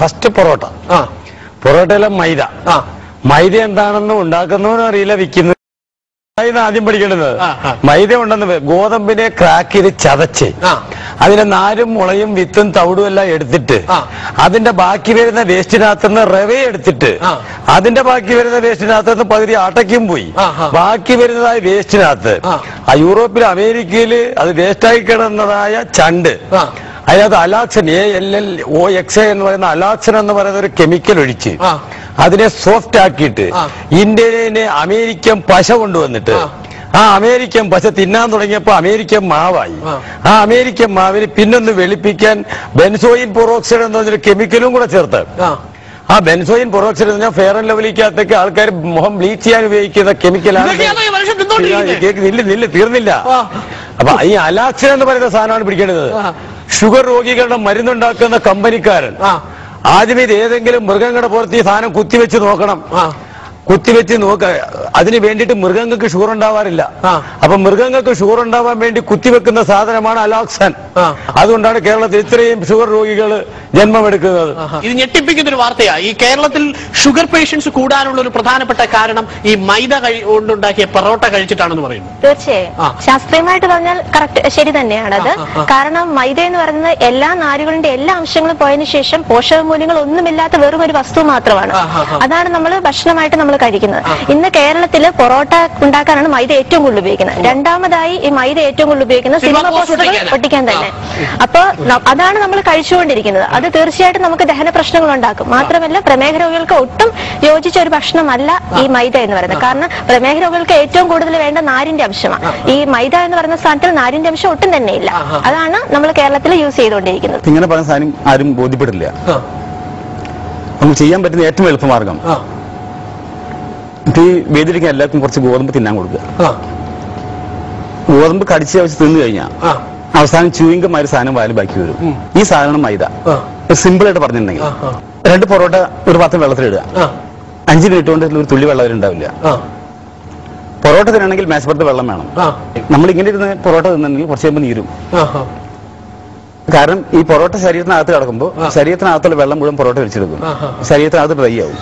First parotta. ആ. പൊറോട്ടയിലെ മൈദ. ആ. മൈദ എന്താണെന്ന് ഉണ്ടാക്കുന്നവനും അറിയില്ല വിൽക്കുന്നത് മൈദ ആദ്യം പഠിക്കേണ്ടത്. മൈദ ഉണ്ടെന്ന് ഗോതമ്പിനെ ക്രാക്ക് ചെയ്ത് ചതച്ച്. അതിന്റെ നാരും മുളയും വിത്തും തവിടും എല്ലാം എടുത്തിട്ട് അതിന്റെ ബാക്കി വരുന്ന വേസ്റ്റിനകത്തുനിന്ന് റവ എടുത്തിട്ട് അതിന്റെ ബാക്കി വരുന്ന വേസ്റ്റിനകത്തുനിന്ന് പകുതി ആട്ടയ്ക്കും പോയി. ബാക്കി വരുന്നതായ വേസ്റ്റിനകത്ത്. യൂറോപ്പിൽ അമേരിക്കയിൽ അത് വേസ്റ്റായി കിടന്നതായ ചണ്ട്. അതിനകത്ത് Alaxan A L L O X എന്ന് പറയുന്ന അലാക്സൻ എന്ന് പറയുന്ന ഒരു കെമിക്കൽ ഒഴിച്ച്. അതിനെ സോഫ്റ്റ് ആക്കിയിട്ട് ഇന്ത്യനെ അമേരിക്കൻ പശ കൊണ്ടുവന്നിട്ട് ആ. അമേരിക്കൻ പശ തിന്നാൻ തുടങ്ങിയപ്പോ അമേരിക്കൻ മാവായി. ആ. അമേരിക്കൻ മാവിന് പിന്നൊന്ന് വെളുപ്പിക്കാൻ ബെൻസോയിൻ പൊറോക്സൈഡ് എന്ന് പറഞ്ഞൊരു കെമിക്കലും കൂടെ ചേർത്ത്. ആ. ബെൻസോയിൻ പൊറോക്സൈഡ് എന്ന് പറഞ്ഞാൽ ഫെയർ ആൻഡ് ലവലിക്കകത്തേക്ക് ആൾക്കാർ മുഖം ബ്ലീച്ച് ചെയ്യാൻ ഉപയോഗിക്കുന്ന കെമിക്കലാണ് നില്ല നില്ല തീർന്നില്ല. അപ്പൊ ഈ അലാക്സിൻ എന്ന് പറയുന്ന സാധനമാണ് പിടിക്കേണ്ടത്. ഷുഗർ രോഗികളുടെ മരുന്നുണ്ടാക്കുന്ന കമ്പനിക്കാരൻ ആദ്യം ഇത് ഏതെങ്കിലും മൃഗങ്ങളുടെ പുറത്ത് ഈ സാധനം കുത്തിവെച്ച് നോക്കണം. ആ. കുത്തിവെച്ച് നോക്ക. അതിന് വേണ്ടിയിട്ട് മൃഗങ്ങൾക്ക് ഷുഗർ ഉണ്ടാവാറില്ല. അപ്പൊ മൃഗങ്ങൾക്ക് ഷുഗർ ഉണ്ടാവാൻ വേണ്ടി കുത്തിവെക്കുന്ന സാധനമാണ് അലോക്സൻ. അതുകൊണ്ടാണ് കേരളത്തിൽ ഇത്രയും ഷുഗർ രോഗികൾ ജന്മമെടുക്കുന്നത്. ഇത് ഞെട്ടിപ്പിക്കുന്ന ഒരു വാർത്തയാ. ഈ കേരളത്തിൽ ഷുഗർ പേഷ്യൻസ് കൂടാനുള്ള ഒരു പ്രധാനപ്പെട്ട കാരണം ഈ മൈദ കഴി- കൊണ്ടുണ്ടാക്കിയ പൊറോട്ട കഴിച്ചിട്ടാണെന്ന് പറയുന്നു. തീർച്ചയായും. ശാസ്ത്രീയമായിട്ട് പറഞ്ഞാൽ കറക്റ്റ് ശരി തന്നെയാണ് ആ. കാരണം മൈദ എന്ന് പറയുന്നത് എല്ലാ നാരുകളുടെ എല്ലാ അംശങ്ങളും പോയതിനു ശേഷം പോഷക മൂല്യങ്ങൾ ഒന്നുമില്ലാത്ത വെറും ഒരു വസ്തു മാത്രമാണ്. അതാണ് നമ്മൾ ഭക്ഷണമായിട്ട് നമ്മൾ കഴിക്കുന്നത്. ഇന്ന് കേരളത്തിൽ പൊറോട്ട ഉണ്ടാക്കാനാണ് മൈദ ഏറ്റവും കൂടുതൽ ഉപയോഗിക്കുന്നത്. രണ്ടാമതായി ഈ മൈദ ഏറ്റവും കൂടുതൽ ഉപയോഗിക്കുന്നത് സിനിമ പോസ്റ്ററുകൾ? ഒട്ടിക്കാൻ. തന്നെ. അപ്പൊ അതാണ് നമ്മൾ കഴിച്ചുകൊണ്ടിരിക്കുന്നത്. അത് തീർച്ചയായിട്ടും നമുക്ക് ദഹന പ്രശ്നങ്ങൾ ഉണ്ടാക്കും മാത്രമല്ല പ്രമേഹ രോഗികൾക്ക് ഒട്ടും യോജിച്ച ഒരു ഭക്ഷണമല്ല ഈ മൈദ എന്ന് പറയുന്നത്. കാരണം പ്രമേഹ രോഗികൾക്ക് ഏറ്റവും കൂടുതൽ വേണ്ട നാരിന്റെ അംശമാണ്. ഈ മൈദ എന്ന് പറയുന്ന സ്ഥാനത്തിൽ നാരിന്റെ അംശം ഒട്ടും തന്നെ ഇല്ല. അതാണ് നമ്മൾ കേരളത്തിൽ യൂസ് ചെയ്തുകൊണ്ടിരിക്കുന്നത്. ഇങ്ങനെ പറഞ്ഞ സാധനം ആരും ബോധ്യപ്പെടില്ല. നമുക്ക് ചെയ്യാൻ പറ്റുന്ന ഏറ്റവും എളുപ്പമാർഗം. ഇത് വേദിയിലേക്ക് എല്ലാവർക്കും കുറച്ച് ഗോതമ്പ് തിന്നാൻ കൊടുക്കുക. ഗോതമ്പ് കടിച്ച് വെച്ച് തിന്നു കഴിഞ്ഞാൽ അവസാനം ചൂയിങ്കമായ ഒരു സാധനം വാൽ ബാക്കി വരും. ഈ സാധനം മൈദ. സിമ്പിൾ ആയിട്ട് പറഞ്ഞിട്ടുണ്ടെങ്കിൽ. രണ്ട് പൊറോട്ട ഒരു പാത്രം വെള്ളത്തിലിടുക അഞ്ചു മിനിറ്റ് കൊണ്ട് ഒരു തുള്ളി വെള്ളം ഉണ്ടാവില്ല. പൊറോട്ട തിന്നണമെങ്കിൽ മേശപ്പുറത്ത് വെള്ളം വേണം. നമ്മൾ ഇങ്ങനെ ഇരുന്ന് പൊറോട്ട തിന്നുണ്ടെങ്കിൽ കുറച്ച് കഴിയുമ്പോൾ നീരും. കാരണം ഈ പൊറോട്ട ശരീരത്തിനകത്ത് കിടക്കുമ്പോൾ. ശരീരത്തിനകത്തുള്ള വെള്ളം മുഴുവൻ പൊറോട്ട വലിച്ചെടുക്കും. ശരീരത്തിനകത്ത് ഡ്രൈ ആവും.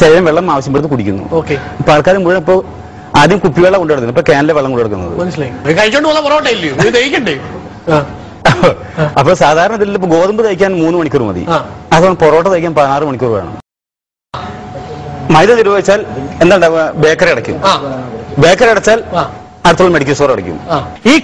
ശരീരം വെള്ളം ആവശ്യപ്പെടുത്ത് കുടിക്കുന്നു. ഇപ്പൊ ആൾക്കാർ മുഴുവൻ ഇപ്പൊ ആദ്യം കുപ്പിവെള്ളം കൊണ്ടുവരുന്നത് ഇപ്പൊ ക്യാനിലെ വെള്ളം കൊണ്ടുവരുന്നത് മനസ്സിലായി. ഇത് കഴിച്ചോണ്ട് പോകുന്ന പൊറോട്ട ഇല്ലയോ ഇത് അപ്പൊ സാധാരണ ഇതിൽ ഇപ്പൊ ഗോതമ്പ് തയ്ക്കാൻ മൂന്ന് മണിക്കൂർ മതി. അതുകൊണ്ട് പൊറോട്ട തയ്ക്കാൻ പതിനാറ് മണിക്കൂർ വേണം. മൈദ നിരോധിച്ചാൽ എന്താ ബേക്കറി അടയ്ക്കും. ബേക്കറി അടച്ചാൽ അടുത്തുള്ള മെഡിക്കൽ സ്റ്റോർ അടയ്ക്കും. ഈ